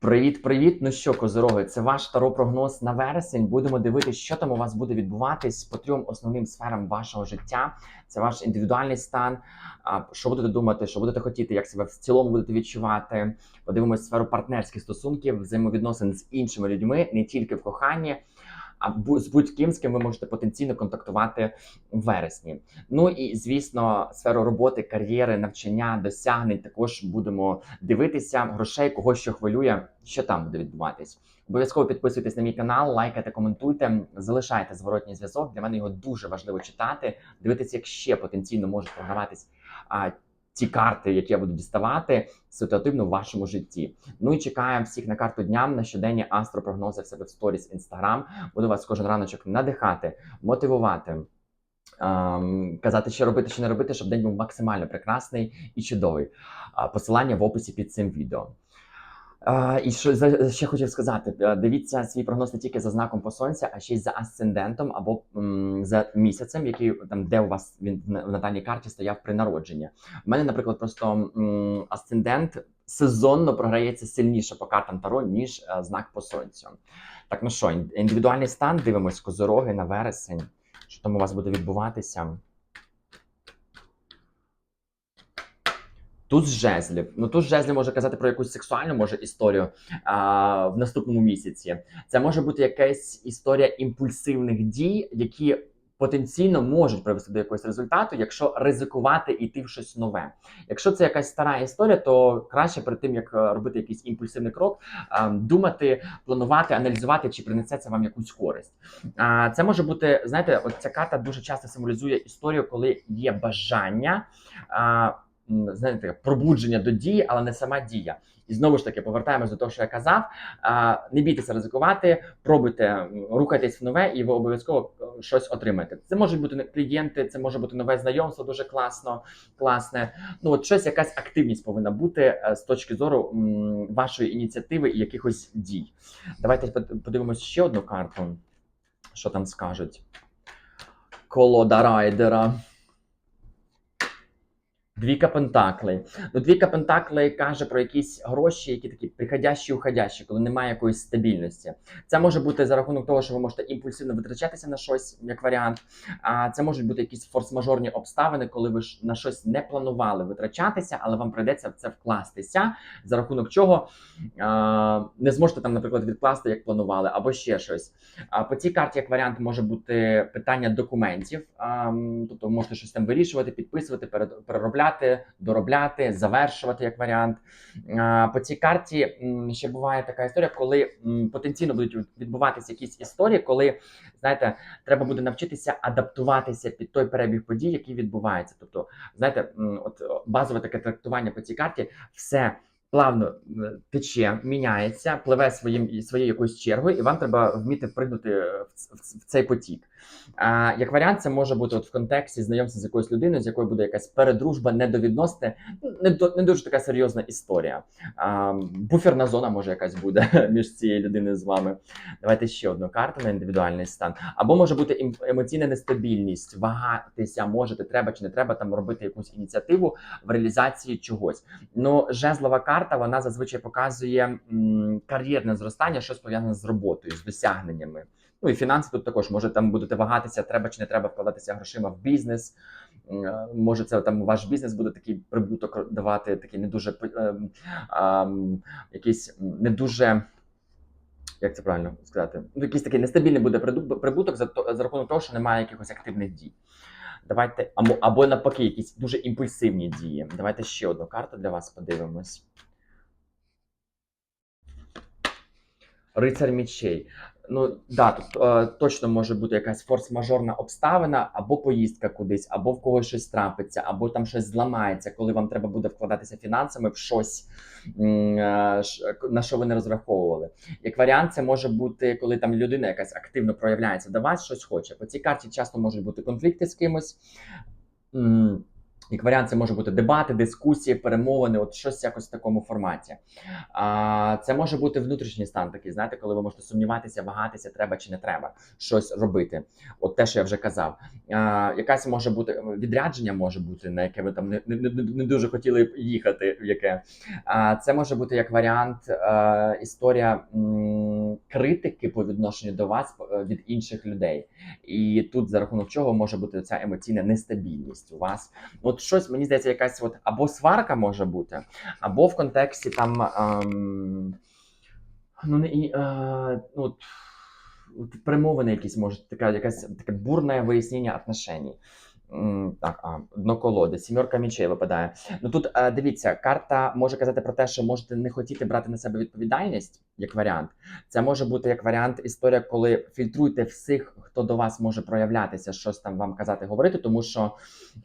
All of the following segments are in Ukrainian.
Привіт-привіт! Ну що, козороги, це ваш таро-прогноз на вересень. Будемо дивитися, що там у вас буде відбуватись по трьом основним сферам вашого життя. Це ваш індивідуальний стан. Що будете думати, що будете хотіти, як себе в цілому будете відчувати. Подивимось сферу партнерських стосунків, взаємовідносин з іншими людьми, не тільки в коханні. А з будь-ким, з ким ви можете потенційно контактувати в вересні. Ну і звісно, сферу роботи, кар'єри, навчання, досягнень також будемо дивитися грошей, кого що хвилює, що там буде відбуватись. Обов'язково підписуйтесь на мій канал, лайкайте, коментуйте, залишайте зворотній зв'язок. Для мене його дуже важливо читати, дивитися, як ще потенційно можуть програватись ті карти, які я буду діставати ситуативно в вашому житті. Ну і чекаємо всіх на карту дня на щоденні астропрогнози в себе в сторіс інстаграм. Буду вас кожен раночок надихати, мотивувати. ем, казати, що робити, що не робити, щоб день був максимально прекрасний і чудовий. Посилання в описі під цим відео. А, і що за- ще хотів сказати: е, дивіться свій прогноз не тільки за знаком по сонця, а ще й за асцендентом або м, за місяцем, який там, де у вас він в на- в натальній карті стояв при народженні. У мене, наприклад, просто м, асцендент сезонно програється сильніше по картам Таро, ніж е, знак по сонцю. Так, ну що, індивідуальний стан, дивимось козороги на вересень. Що там у вас буде відбуватися? Туз жезлів. Ну туз жезлів може казати про якусь сексуальну може історію а, в наступному місяці. Це може бути якась історія імпульсивних дій, які потенційно можуть привести до якогось результату, якщо ризикувати і йти в щось нове. Якщо це якась стара історія, то краще перед тим як е, робити якийсь імпульсивний крок, а, думати, планувати, аналізувати, чи принесе це вам якусь користь. А, це може бути, знаєте, от ця карта дуже часто символізує історію, коли є бажання. А, знаєте, пробудження до дії, але не сама дія. І знову ж таки повертаємось до того, що я казав. Не бійтеся ризикувати, пробуйте, рухайтесь в нове, і ви обов'язково е, щось отримаєте. Це можуть бути клієнти, це може бути нове знайомство, дуже класно, класне. Ну от щось, якась активність повинна бути е, з точки зору вашої ініціативи і якихось дій. Давайте под- подивимось ще одну карту. Що там скажуть? Колода райдера. Двійка Пентаклей. Ну, двійка Пентаклей каже про якісь гроші, які такі приходящі, уходящі, коли немає якоїсь стабільності. Це може бути за рахунок того, що ви можете імпульсивно витрачатися на щось, як варіант. А це можуть бути якісь форс-мажорні обставини, коли ви ж на щось не планували витрачатися, але вам прийдеться в це вкластися, за рахунок чого а, не зможете там, наприклад, відкласти, як планували, або ще щось. А по цій карті, як варіант, може бути питання документів, а, тобто можете щось там вирішувати, підписувати, перед- переробляти, доробляти, завершувати як варіант. По цій карті ще буває така історія, коли потенційно будуть відбуватися якісь історії, коли знаєте, треба буде навчитися адаптуватися під той перебіг подій, який відбувається. Тобто, знаєте, от базове таке трактування по цій карті, все. Плавно е, тече, міняється, пливе своїм своєю якоюсь чергою, і вам треба вміти впригнути в цей потік. А, як варіант, це може бути от в контексті знайомства з якоюсь людиною, з якою буде якась передружба, недовідносне, не, до- не дуже така серйозна історія. А, буферна зона може якась буде між цією людиною з вами. Давайте ще одну карту на індивідуальний стан. Або може бути ем- емоційна нестабільність, вагатися, можете, треба чи не треба там робити якусь ініціативу в реалізації чогось. Ну, жезлова карта вона зазвичай показує кар'єрне зростання, щось пов'язане з роботою, з досягненнями. Ну і фінанси тут також може там будете вагатися, треба чи не треба вкладатися грошима в бізнес. Е, Може, це там ваш бізнес буде такий прибуток давати, такий не дуже ем, ем, якийсь не дуже. Як це правильно сказати? Ну, якийсь такий нестабільний буде прибуток за, за рахунок того, що немає якихось активних дій. Давайте, або, або навпаки, якісь дуже імпульсивні дії. Давайте ще одну карту для вас подивимось. Рицар мічей. Ну да, тут е, точно може бути якась форс-мажорна обставина, або поїздка кудись, або в когось щось трапиться, або там щось зламається, коли вам треба буде вкладатися фінансами в щось, е, на що ви не розраховували. Як варіант, це може бути, коли там людина якась активно проявляється до вас, щось хоче. По цій карті часто можуть бути конфлікти з кимось. Як варіант, це може бути дебати, дискусії, перемовини, от щось якось в такому форматі. А, це може бути внутрішній стан такий, знаєте, коли ви можете сумніватися, вагатися, треба чи не треба щось робити. От те, що я вже казав. А, якась може бути відрядження, може бути, на яке ви там не, не, не, дуже хотіли їхати. В яке а, це може бути як варіант е, історія м, критики по відношенню до вас е, від інших людей. І тут за рахунок чого може бути ця емоційна нестабільність у вас. От щось мені здається, якась от або сварка може бути, або в контексті там. Ем, ну не і, е, ну, от, перемовини якісь можуть, така якась таке бурне вияснення отношеній. Так, а, дно сімерка мічей випадає. Ну тут е, дивіться, карта може казати про те, що можете не хотіти брати на себе відповідальність як варіант. Це може бути як варіант історія, коли фільтруйте всіх, хто до вас може проявлятися, щось там вам казати, говорити, тому що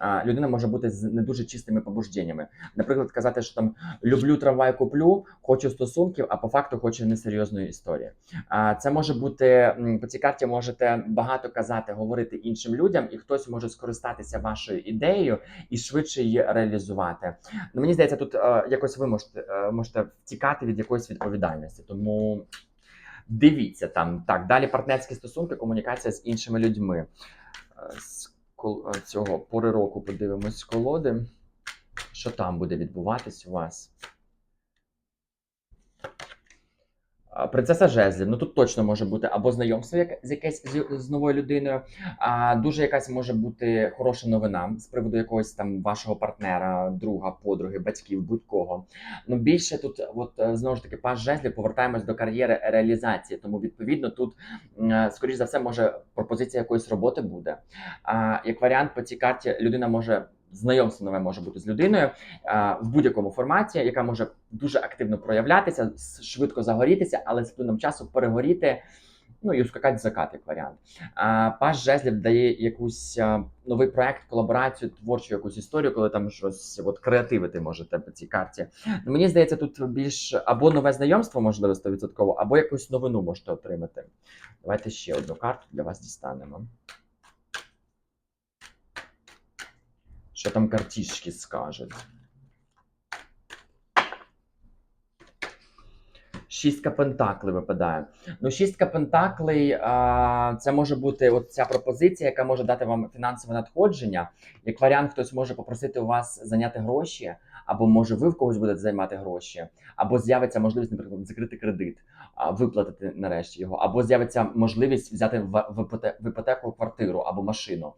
е, людина може бути з не дуже чистими побужденнями. Наприклад, казати, що там люблю трамвай, куплю, хочу стосунків, а по факту хочу несерйозної історії. А це може бути по цій карті, можете багато казати, говорити іншим людям, і хтось може скористатися вашою ідеєю і швидше її реалізувати. Ну мені здається, тут е, якось ви можете, е, можете втікати від якоїсь відповідальності. Тому дивіться там. Так, далі партнерські стосунки, комунікація з іншими людьми. Е, З е, цього пори року подивимось колоди. Що там буде відбуватись у вас? А, Принцеса жезлів, ну тут точно може бути або знайомство як, з якесь з, з новою людиною, а дуже якась може бути хороша новина з приводу якогось там вашого партнера, друга, подруги, батьків, будь-кого. Ну більше тут, от е, знову ж таки, паш жезлів, повертаємось до кар'єри реалізації. Тому відповідно тут, е, скоріш за все, може пропозиція якоїсь роботи буде. А як варіант по цій карті людина може. Знайомство нове може бути з людиною а, в будь-якому форматі, яка може дуже активно проявлятися, швидко загорітися, але з плином часу перегоріти, ну і ускакати закат, як варіант. А, Паш жезлів дає якусь а, новий проект, колаборацію, творчу якусь історію, коли там щось от креативити можете по цій карті. Ну, мені здається, тут більш або нове знайомство можливо 100%, або якусь новину можете отримати. Давайте ще одну карту для вас дістанемо. Що там картішки скажуть? Шістка пентаклей випадає. Ну, шістка пентаклей це може бути от ця пропозиція, яка може дати вам фінансове надходження. Як варіант, хтось може попросити у вас зайняти гроші, або може ви в когось будете займати гроші, або з'явиться можливість, наприклад, закрити кредит, виплатити нарешті його, або з'явиться можливість взяти в, іпотеку квартиру або машину.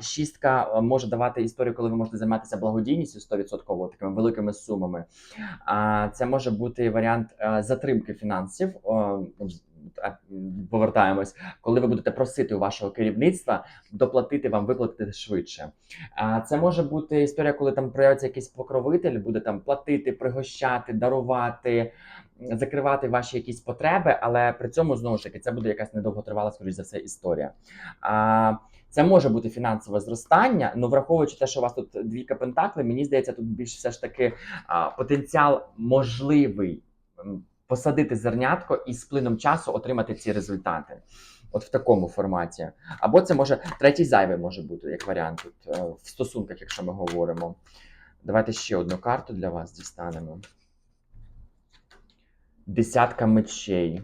Шістка може давати історію, коли ви можете займатися благодійністю 100% такими великими сумами. А це може бути варіант е, затримки фінансів. Повертаємось, коли ви будете просити у вашого керівництва доплатити вам, виплатити швидше. А це може бути історія, коли там проявиться якийсь покровитель, буде там платити, пригощати, дарувати, закривати ваші якісь потреби, але при цьому знову ж таки це буде якась недовготривала, скоріш за все, історія. А, це може бути фінансове зростання, але враховуючи те, що у вас тут двійка пентаклей, мені здається, тут більш все ж таки а, потенціал можливий посадити зернятко і з плином часу отримати ці результати. От в такому форматі. Або це може третій зайвий може бути як варіант тут е, в стосунках, якщо ми говоримо. Давайте ще одну карту для вас дістанемо. Десятка мечей.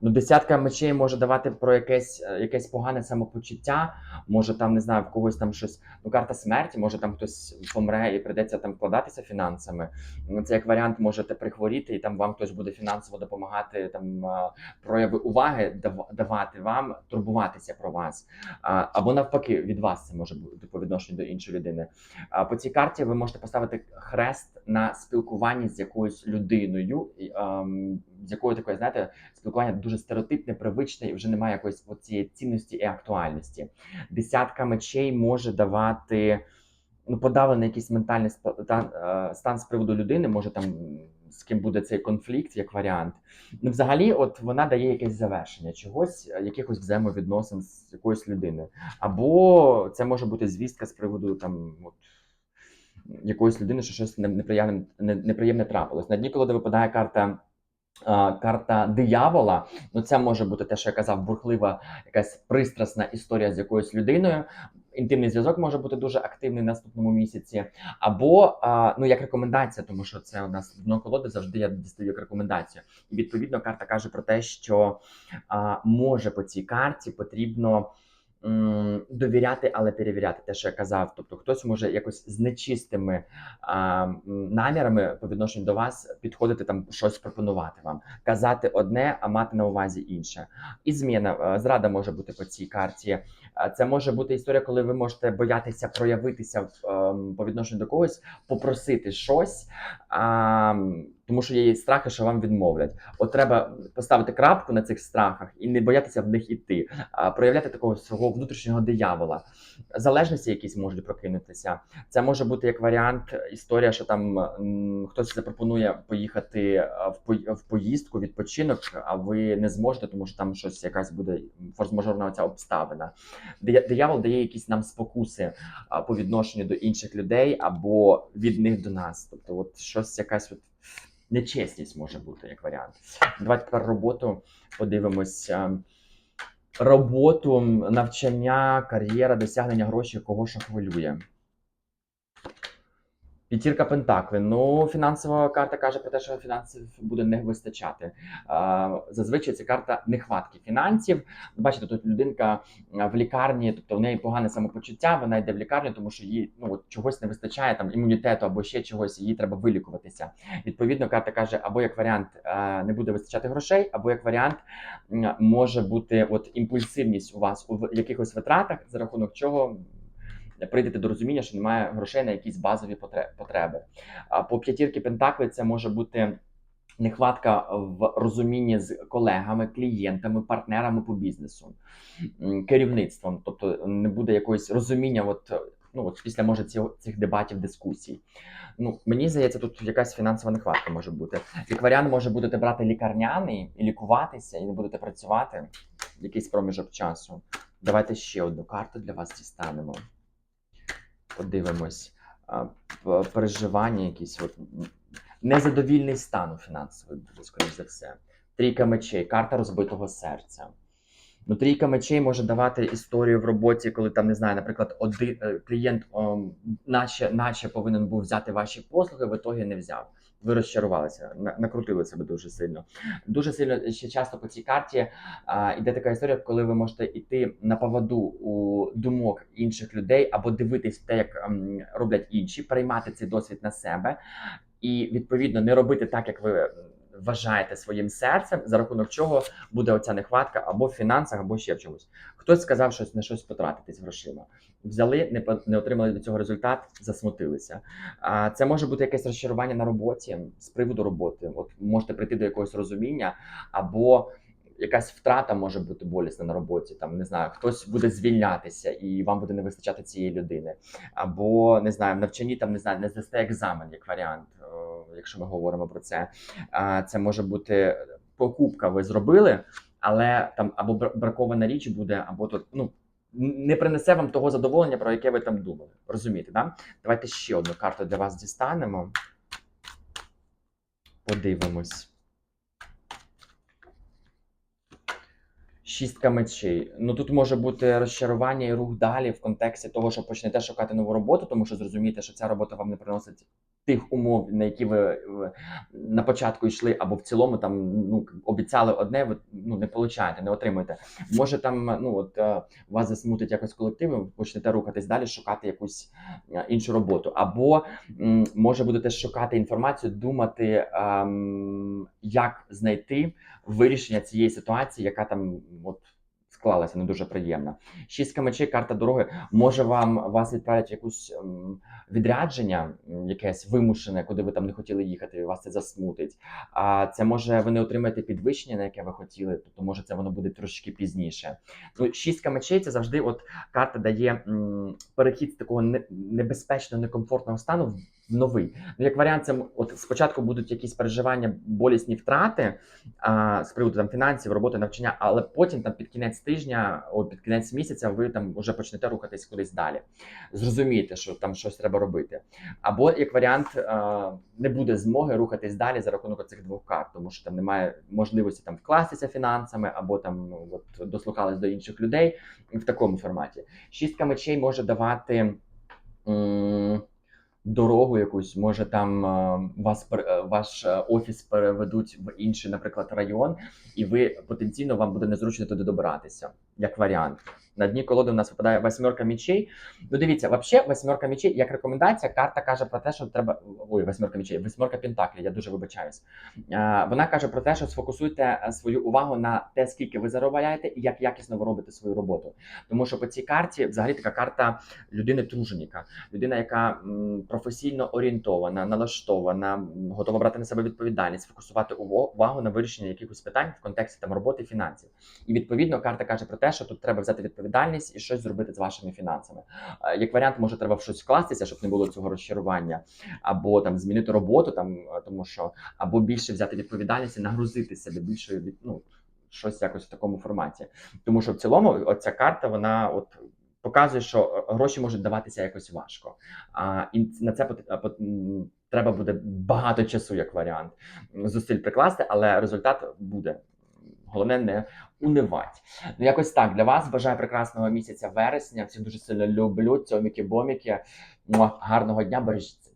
Ну, десятка мечей може давати про якесь, е, якесь погане самопочуття. Може, там не знаю, в когось там щось. Ну, карта смерті, може там хтось помре і прийдеться там вкладатися фінансами. Ну, Це як варіант, можете прихворіти, і там вам хтось буде фінансово допомагати, там е, прояви уваги дав- давати вам, турбуватися про вас. Або навпаки, від вас це може бути по відношенню до іншої людини. По цій карті ви можете поставити хрест на спілкуванні з якоюсь людиною, ем, з якою такою, знаєте, спілкування дуже стереотипне, привичне, і вже немає якоїсь цієї цінності і актуальності. Десятка мечей може давати ну, подавлений якийсь ментальний е, стан з приводу людини, може там з ким буде цей конфлікт, як варіант. Ну, взагалі, от вона дає якесь завершення чогось, е, якихось взаємовідносин з якоюсь людиною. Або це може бути звістка з приводу там. От, Якоїсь людини, що щось неприємне, неприємне трапилось. На дні, коли випадає карта карта диявола. Ну, це може бути те, що я казав, бурхлива якась пристрасна історія з якоюсь людиною. інтимний зв'язок може бути дуже активний в наступному місяці, або ну як рекомендація, тому що це у нас дно колоди завжди я дістаю як рекомендацію. І відповідно карта каже про те, що може по цій карті потрібно. Довіряти, але перевіряти те, що я казав. Тобто хтось може якось з нечистими а, намірами по відношенню до вас підходити там щось пропонувати вам, казати одне, а мати на увазі інше. І зміна, е, зрада може бути по цій карті. Е, Це може бути історія, коли ви можете боятися проявитися ем, по відношенню до когось, попросити щось, а, тому що є страхи, що вам відмовлять. От треба поставити крапку на цих страхах і не боятися в них іти, а проявляти такого свого внутрішнього диявола. Залежності якісь можуть прокинутися. Це може бути як варіант історія, що там хтось запропонує поїхати в, пої- в поїздку, відпочинок, а ви не зможете, тому що там щось якась буде форс-мажорна ця обставина. Дия- Диявол дає якісь нам спокуси по відношенню до інших людей або від них до нас. Тобто, от щось якась нечесність може бути як варіант. Давайте тепер роботу подивимося. Роботу, навчання, кар'єра, досягнення грошей, кого що хвилює. П'ятірка Пентакли. Ну, фінансова карта каже про те, що фінансів буде не вистачати. Зазвичай це карта нехватки фінансів. Бачите, тут людинка в лікарні, тобто в неї погане самопочуття, вона йде в лікарню, тому що їй ну, от, чогось не вистачає, там імунітету або ще чогось, їй треба вилікуватися. Відповідно, карта каже, або як варіант не буде вистачати грошей, або як варіант може бути от імпульсивність у вас у якихось витратах, за рахунок чого прийдете до розуміння, що немає грошей на якісь базові потреби. По п'ятірки Пентакли це може бути. Нехватка в розумінні з колегами, клієнтами, партнерами по бізнесу, керівництвом, тобто не буде якогось розуміння, от ну от після може цього цих дебатів, дискусій. Ну мені здається, тут якась фінансова нехватка може бути. Варіант може будете брати лікарняний і лікуватися, і не будете працювати якийсь проміжок часу. Давайте ще одну карту для вас дістанемо. Подивимось. Переживання якісь, от, незадовільний стан у фінансовий, скоріш за все. Трійка мечей, карта розбитого серця. Ну, трійка мечей може давати історію в роботі, коли там не знаю, наприклад, один е, клієнт о, наче, наче повинен був взяти ваші послуги, в ітогі не взяв. Ви розчарувалися, накрутили себе дуже сильно. Дуже сильно ще часто по цій карті а, іде така історія, коли ви можете йти на поводу у думок інших людей або дивитись те, як ем, роблять інші, приймати цей досвід на себе і відповідно не робити так, як ви вважаєте своїм серцем, за рахунок чого буде оця нехватка або в фінансах, або ще в чомусь. Хтось сказав щось на щось потратитись грошима. Взяли, не не отримали від цього результат, засмутилися. А це може бути якесь розчарування на роботі з приводу роботи. От можете прийти до якогось розуміння, або якась втрата може бути болісна на роботі. Там не знаю, хтось буде звільнятися, і вам буде не вистачати цієї людини. Або не знаю, в навчанні там не знаю, не здасте екзамен як варіант, е, якщо ми говоримо про це. Це може бути покупка, ви зробили, але там або бракована річ буде, або тут ну. Не принесе вам того задоволення, про яке ви там думали. Розумієте, да? Давайте ще одну карту для вас дістанемо. Подивимось. Шістка мечей. Ну тут може бути розчарування і рух далі в контексті того, що почнете шукати нову роботу, тому що зрозумієте, що ця робота вам не приносить тих умов, на які ви на початку йшли, або в цілому там ну обіцяли одне, ви ну не получаєте, не отримуєте. Може там ну от е, вас засмутить якось колектив, ви почнете рухатись далі, шукати якусь е, іншу роботу, або може будете шукати інформацію, думати, ем, як знайти вирішення цієї ситуації, яка там от склалася не дуже приємна. Шістка мечей, карта дороги може вам вас відправлять якусь ем, відрядження, якесь вимушене, куди ви там не хотіли їхати, вас це засмутить. А це може ви не отримаєте підвищення, на яке ви хотіли, тобто може це воно буде трошки пізніше. Ну, шістка мечей це завжди от карта дає перехід з такого не- небезпечного, некомфортного стану новий. Ну, як варіант, це от спочатку будуть якісь переживання, болісні втрати а, з приводу там фінансів, роботи, навчання, але потім там під кінець тижня, о, під кінець місяця, ви там вже почнете рухатись кудись далі. Зрозумієте, що там щось треба робити. Або як варіант, а, не буде змоги рухатись далі за рахунок цих двох карт, тому що там немає можливості там вкластися фінансами, або там ну, от, дослухались до інших людей в такому форматі. Шістка мечей може давати. м, Дорогу якусь, може там е, вас е, ваш е, офіс переведуть в інший, наприклад, район, і ви потенційно вам буде незручно туди добиратися, як варіант. На дні колоди у нас випадає восьмерка мічей. Ну, дивіться, взагалі, восьмерка мічей, як рекомендація, карта каже про те, що треба. Ой, восьмерка мічей, восьмерка пентаклів, я дуже вибачаюсь. Вона каже про те, що сфокусуйте е, свою увагу на те, скільки ви заробляєте і як якісно ви робите свою роботу. Тому що по цій карті взагалі така карта людини труженіка, людина, яка професійно орієнтована, налаштована, готова брати на себе відповідальність, фокусувати увагу на вирішенні якихось питань в контексті там роботи фінансів. І відповідно карта каже про те, що тут треба взяти відповідальність і щось зробити з вашими фінансами. Е, Як варіант, може, треба в щось вкластися, щоб не було цього розчарування, або там змінити роботу, там е, тому що або більше взяти відповідальність і нагрузити себе більше від ну щось якось в такому форматі. Тому що в цілому оця карта вона от. Показує, що е, гроші можуть даватися якось важко, а і на це треба буде багато часу, як варіант, зусиль прикласти, але результат буде. Головне не унивать. Ну, якось так. Для вас бажаю прекрасного місяця вересня. Всіх дуже сильно люблю. Цьоміки-боміки. Гарного дня, бережіть себе.